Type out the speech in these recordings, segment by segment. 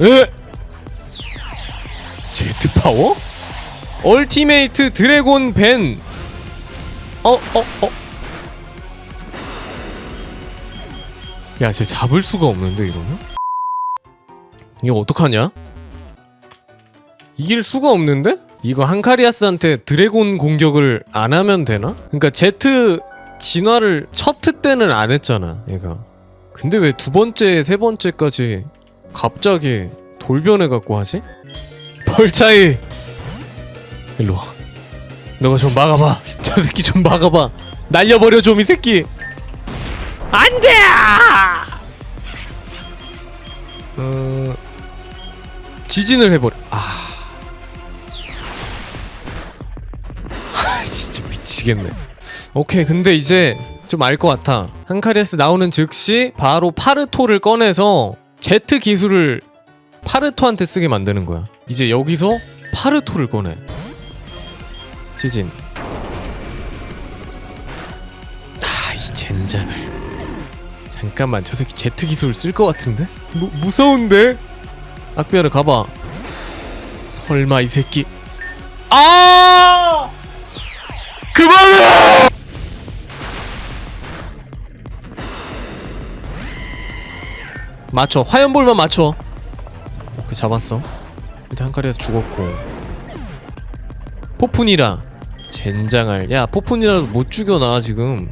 에? 제트 파워? 얼티메이트 드래곤 벤. 어, 어, 어. 야, 쟤 잡을 수가 없는데 이러면? 이거 어떡하냐? 이길 수가 없는데? 이거 한카리아스한테 드래곤 공격을 안 하면 되나? 그러니까 제트 진화를 첫트 때는 안 했잖아, 얘가. 근데 왜 두 번째, 세 번째까지 갑자기 돌변해 갖고 하지? 벌차이 일로 와. 너가 좀 막아봐. 저 새끼 좀 막아봐. 날려버려 좀 이 새끼. 안돼. 어 지진을 해버려. 아. 아, 진짜 미치겠네. 오케이 근데 이제 좀 알 것 같아. 한카리아스 나오는 즉시 바로 파르토를 꺼내서 제트 기술을 파르토한테 쓰게 만드는 거야. 이제 여기서 파르토를 꺼내. 지진. 아, 이 젠장을. 잠깐만, 저 새끼 제트 기술 쓸 것 같은데? 무, 무서운데? 악비아를 가봐. 설마 이 새끼. 아! 맞춰. 화염볼만 맞춰. 오케이, 잡았어. 일단 한카리에서 죽었고. 포푼이라. 젠장할. 야, 포푼이라도 못 죽여놔, 지금.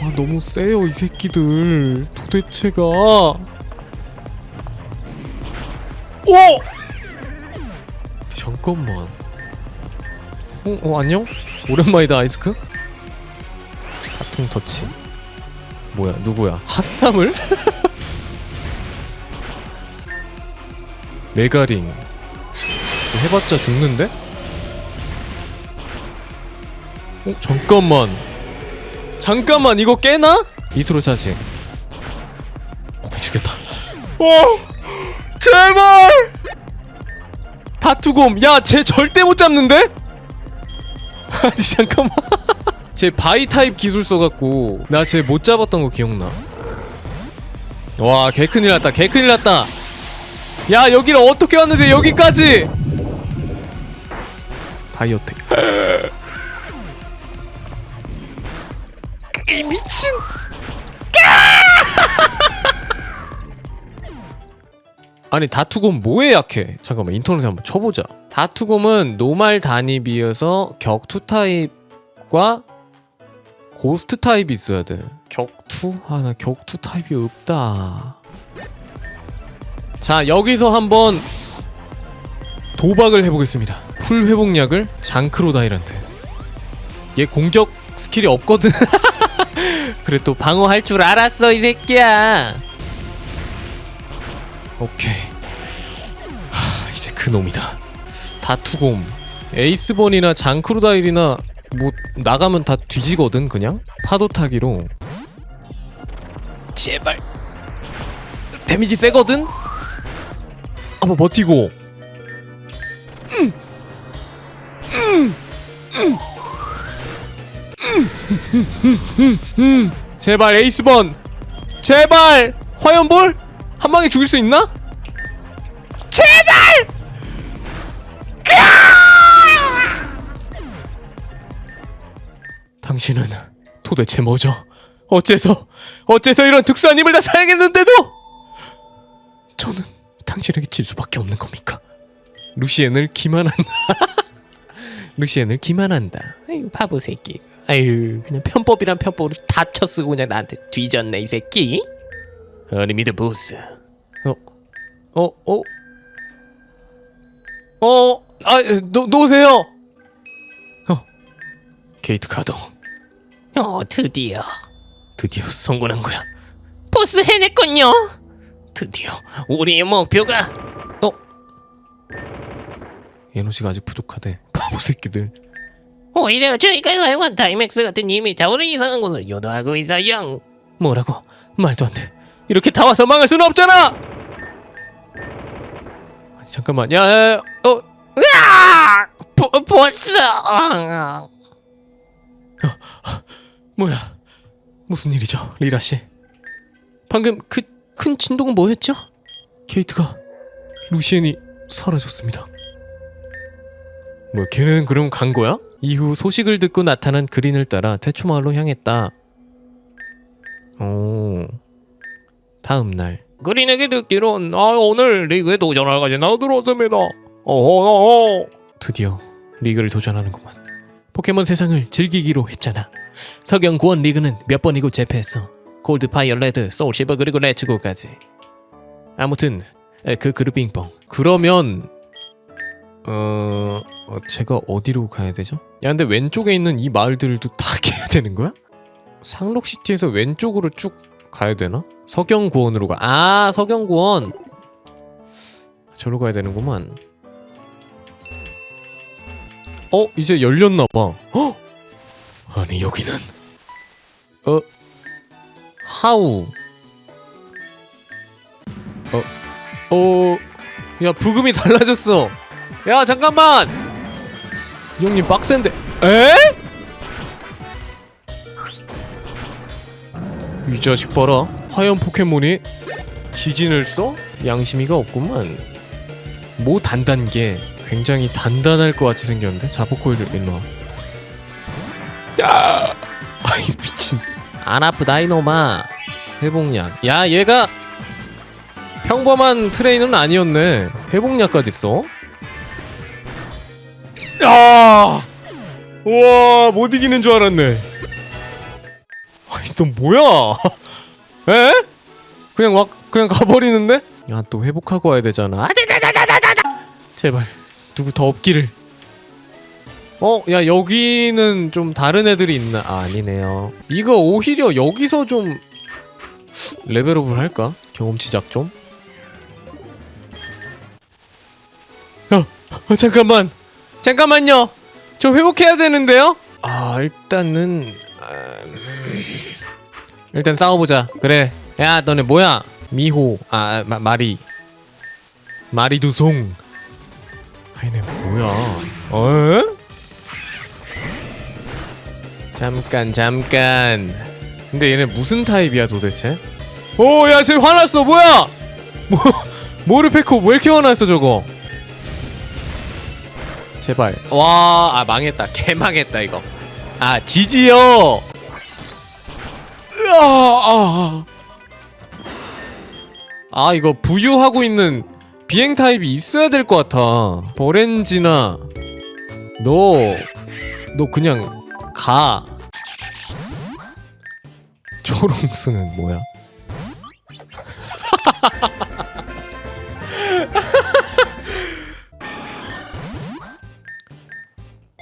아, 너무 세요, 이 새끼들. 도대체가. 오! 잠깐만. 어, 어, 안녕? 오랜만이다, 아이스크? 하통 터치. 뭐야, 누구야? 핫삼을? 메가린. 해봤자 죽는데? 어, 잠깐만. 잠깐만, 이거 깨나? 이트로 차지. 오케이, 죽였다. 어! 제발! 다투곰, 야, 쟤 절대 못 잡는데? 아니, 잠깐만. 쟤 바이 타입 기술 써갖고, 나 쟤 못 잡았던 거 기억나? 와, 개 큰일 났다, 개 큰일 났다! 야, 여기를 어떻게 왔는데, 여기까지! 바이오텍. 이 미친! 아니 다투곰 뭐에 약해? 잠깐만 인터넷에 한번 쳐보자. 다투곰은 노말 단입이어서 격투 타입과 고스트 타입이 있어야 돼. 격투? 아 나 격투 타입이 없다. 자 여기서 한번 도박을 해보겠습니다. 풀 회복약을 장크로다일한테. 얘 공격 스킬이 없거든. 그래 또 방어할 줄 알았어 이 새끼야. 오케이. 하, 이제 그 놈이다. 다투곰, 에이스본이나 장크로다일이나 뭐 나가면 다 뒤지거든 그냥 파도 타기로. 제발. 데미지 세거든. 한번 버티고. 제발 에이스본 제발 화염볼 한 방에 죽일 수 있나? 제발 당신은 도대체 뭐죠? 어째서 어째서 이런 특수한 힘을 다 사용했는데도 저는 당신에게 질 수밖에 없는 겁니까? 루시엔을 기만한다. 루시엔을 기만한다. 아유 바보 새끼. 아유 그냥 편법이란 편법으로 다 쳐쓰고 그냥 나한테 뒤졌네 이 새끼. 어리미드 보스. 어, 어, 어, 어, 아, 노, 놓으세요. 어, 게이트 가동. 어, 드디어 드디어 성공한 거야. 보스 해냈군요. 드디어 우리의 목표가 어, 에너지가 아직 부족하대. 바보 새끼들. 오히려 저희가 사용한 타이맥스 같은 힘이 자원을 이상한 곳을 유도하고 있어요. 뭐라고? 말도 안 돼. 이렇게 다 와서 망할 수는 없잖아. 아, 잠깐만. 야, 야, 야, 어, 으아! 보, 보스! 어, 뭐야? 무슨 일이죠, 리라 씨? 방금 그 큰 진동은 뭐였죠? 게이트가 루시엔이 사라졌습니다. 뭐 걔는 그럼 간 거야? 이후 소식을 듣고 나타난 그린을 따라 태초마을로 향했다. 오. 다음 날 그린에게 듣기론 아, 오늘 리그에 도전할 것이 나들어왔습니다. 어허허. 드디어 리그를 도전하는구만. 포켓몬 세상을 즐기기로 했잖아. 서경 구원 리그는 몇 번이고 재패했어. 골드, 파이어, 레드, 소울, 실버 그리고 레츠고까지. 아무튼 에, 그 그룹빙뽕. 그러면 어, 어 제가 어디로 가야 되죠? 야 근데 왼쪽에 있는 이 마을들도 다 깨야 되는 거야? 상록시티에서 왼쪽으로 쭉 가야 되나? 서경구원으로 가. 아 서경구원. 저로 가야 되는구만. 어 이제 열렸나 봐. 헉! 아니 여기는 어 하우 어 어 야 부금이 달라졌어. 야 잠깐만 이 형님 빡센데 에? 이 자식 봐라 하얀 포켓몬이 지진을 써? 양심이가 없구만 모 단단계 굉장히 단단할 것 같이 생겼는데 자포코일을 일로 와. 야! 아이 미친. 안 아프다 이놈아. 회복약. 야 얘가 평범한 트레이너는 아니었네. 회복약까지 써? 야! 우와 못 이기는 줄 알았네. 아니 너 뭐야? 에? 그냥 막 그냥 가버리는데? 야 또 회복하고 와야 되잖아. 아다다다다다다. 제발 누구 더 없기를. 어, 야 여기는 좀 다른 애들이 있나? 아, 아니네요. 이거 오히려 여기서 좀 레벨업을 할까? 경험치 작 좀. 어, 어, 잠깐만, 잠깐만요. 저 회복해야 되는데요. 아, 일단은 음, 일단 싸워보자. 그래. 야, 너네 뭐야? 미호, 아, 마, 마리, 마리 두송. 아이네 뭐야? 어? 잠깐 잠깐. 근데 얘네 무슨 타입이야 도대체? 오, 야, 쟤 화났어. 뭐야? 뭐 모르페코 왜 이렇게 화났어 저거? 제발. 와, 아 망했다. 개 망했다 이거. 아 지지요. 으아, 아. 아 이거 부유하고 있는 비행 타입이 있어야 될 것 같아. 버렌지나 너, 너 그냥 가. 초롱수는 뭐야?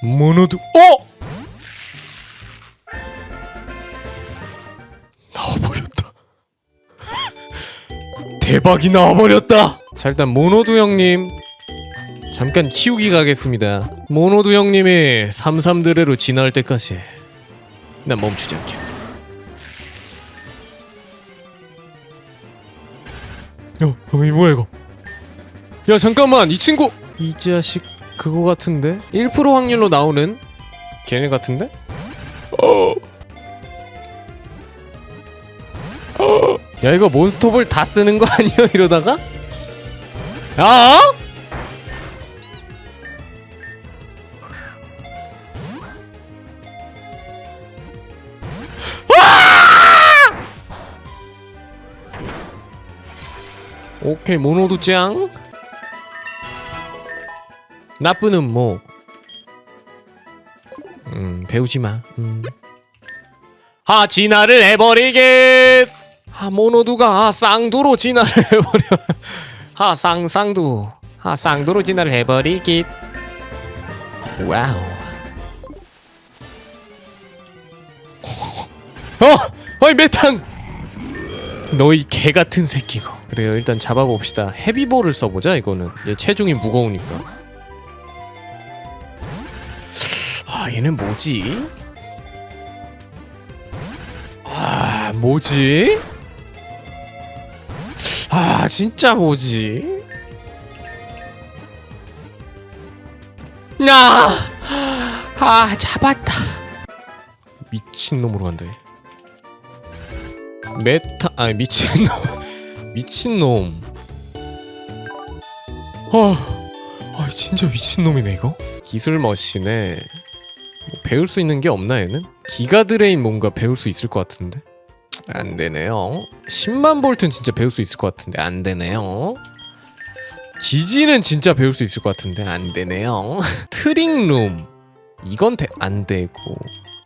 모노드 어? 나와버렸다. 대박이 나와버렸다. 자 일단 모노두 형님 잠깐 키우기 가겠습니다. 모노두 형님이 삼삼드레로 진화할 때까지 난 멈추지 않겠어. 야, 어, 이 뭐야 이거? 야 잠깐만 이 친구 이 자식 그거 같은데 1% 확률로 나오는 걔네 같은데? 어. 어. 야 이거 몬스터볼 다 쓰는 거 아니야 이러다가? 야! 오케이 모노두 짱 나쁘는 뭐 음, 배우지 마. 음. 하 진화를 해버리게. 하 모노두가 쌍두로 진화를 해버려. 하 쌍쌍두. 하 쌍두로 진화를 해버리기. 와우. 어, 어이 메탕. 너희 개 같은 새끼고. 그래요. 일단 잡아봅시다. 헤비볼을 써보자. 이거는 이제 체중이 무거우니까. 아 얘는 뭐지? 아 뭐지? 아 진짜 뭐지? 나! 아 잡았다 미친놈으로 간다 얘. 메타 아 미친놈 미친놈. 아, 아 진짜 미친놈이네 이거? 기술 머신에 뭐 배울 수 있는 게 없나 얘는? 기가 드레인 뭔가 배울 수 있을 것 같은데? 안 되네요. 10만 볼트는 진짜 배울 수 있을 것 같은데 안 되네요. 지지는 진짜 배울 수 있을 것 같은데 안 되네요. 트릭룸. 이건 대, 안 되고.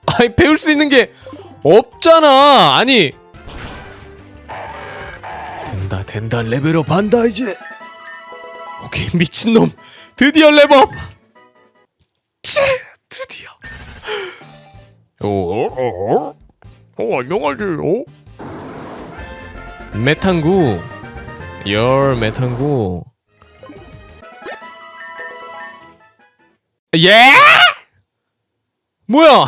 아니 배울 수 있는 게 없잖아! 아니 된다 레벨업 한다 이제. 오케이 미친놈. 드디어 레벨업. 치 드디어. 어, 어, 어, 어? 안녕하세요. 메탄구. 열 메탄구. 예? 뭐야?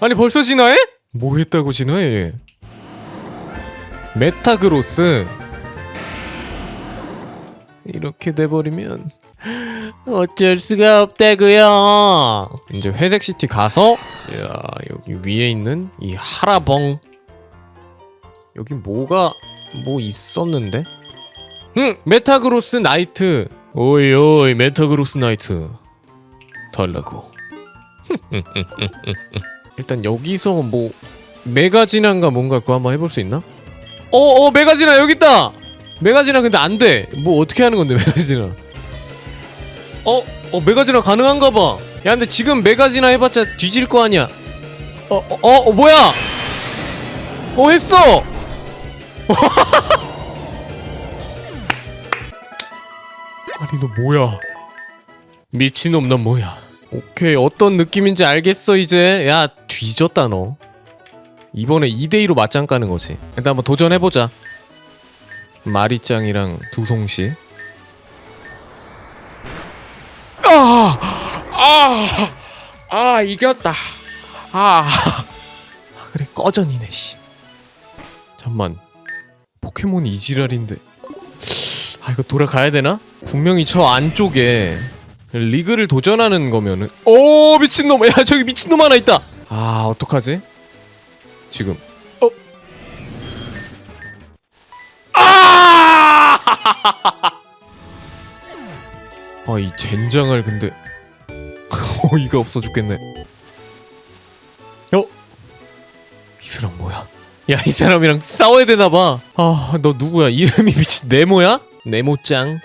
아니 벌써 진화해? 뭐 했다고 진화해? 얘? 메타그로스 이렇게 돼버리면 어쩔 수가 없다고요. 이제 회색 시티 가서 자 여기 위에 있는 이 하라벙 여기 뭐가 뭐 있었는데? 응 메타그로스 나이트 오이 오이 메타그로스 나이트 달라고. 일단 여기서 뭐 메가진화인가 뭔가 그거 한번 해볼 수 있나? 어어 메가진화 여기 있다. 메가진화 근데 안 돼. 뭐 어떻게 하는 건데 메가진화? 어, 어 메가진화 가능한가 봐. 야 근데 지금 메가진화 해봤자 뒤질 거 아니야. 어, 어, 어, 어 뭐야? 어 했어. 아니 너 뭐야? 미친놈 넌 뭐야? 오케이 어떤 느낌인지 알겠어 이제. 야 뒤졌다 너. 이번에 2대2로 맞짱 까는 거지. 일단 한번 도전해보자. 마리짱이랑 두송씨. 아! 아! 아, 이겼다. 아. 아, 그래, 꺼전이네, 씨. 잠만. 포켓몬이 이지랄인데. 아, 이거 돌아가야 되나? 분명히 저 안쪽에 리그를 도전하는 거면은 오 미친놈 야 저기 미친놈 하나 있다 아 어떡하지 지금 아! 아, 이 젠장을 근데 어이가 없어 죽겠네. 어? 이 사람 뭐야? 야, 이 사람이랑 싸워야 되나 봐. 아, 너 누구야? 이름이 미친 네모야? 네모짱.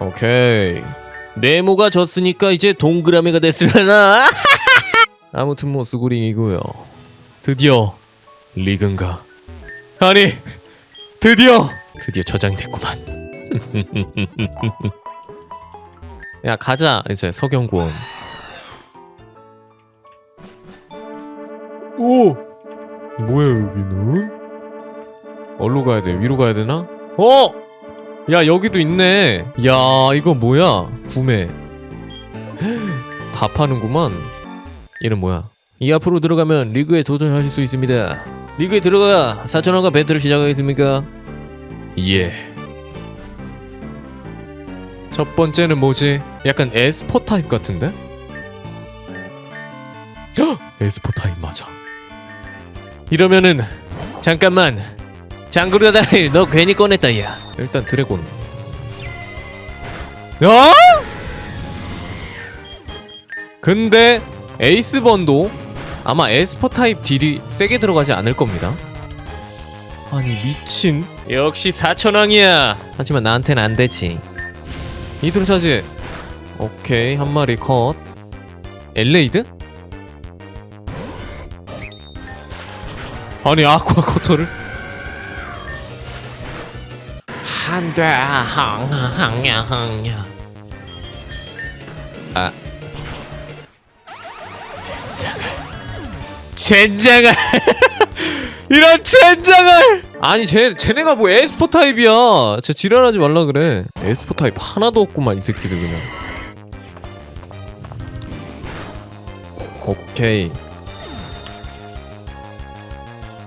오케이. 네모가 졌으니까 이제 동그라미가 됐으려나? 아무튼 뭐 수구링이고요. 드디어 리그인가? 아니, 드디어 드디어 저장이 됐구만. 야 가자 이제 서경고원. 오 뭐야 여기는? 어디로 가야 돼? 위로 가야 되나? 어! 야 여기도 있네. 야 이거 뭐야? 구매. 다 파는구만. 얘는 뭐야? 이 앞으로 들어가면 리그에 도전하실 수 있습니다. 리그에 들어가 4천원과 배틀을 시작하겠습니까? 예. 첫 번째는 뭐지? 약간 에스포 타입 같은데? 헉! 에스포 타입 맞아. 이러면은 잠깐만 장구르 다일 너 괜히 꺼냈다 야. 일단 드래곤. 어? 근데 에이스 번도 아마 에스포 타입 딜이 세게 들어가지 않을 겁니다. 아니 미친. 역시 사천왕이야. 하지만 나한텐 안 되지. 이들은 차지 오케이 한 마리 컷. 엘레이드? 아니 아쿠아 커터를? 한대 항항야 항야 아 젠장을 이런 젠장을 아니 쟤 쟤네가 뭐 에스포 타입이야. 진짜 지랄하지 말라 그래. 에스포 타입 하나도 없구만 이 새끼들 그냥. 오케이.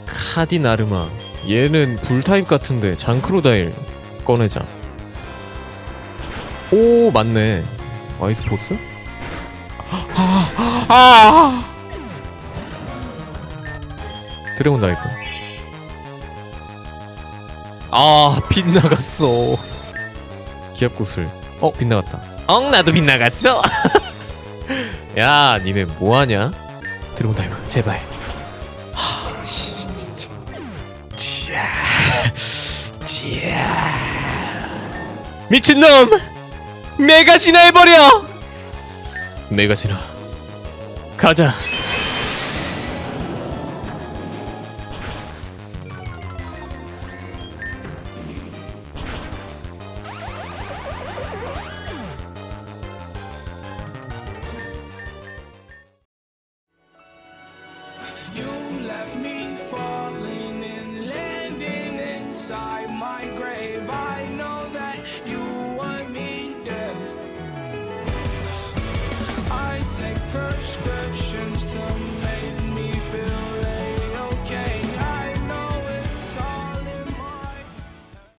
카디나르마. 얘는 불 타입 같은데 장크로다일 꺼내자. 오 맞네. 와이드 보스? 아, 아. 드래곤 다이브 아 빗나갔어. 기합구슬. 어 빗나갔다. 엉 나도 빗나갔어. 야 니네 뭐하냐? 드래곤 다이브 제발. 하씨 진짜. 지야 지야. 미친놈! 메가시나 해버려! 메가시나 가자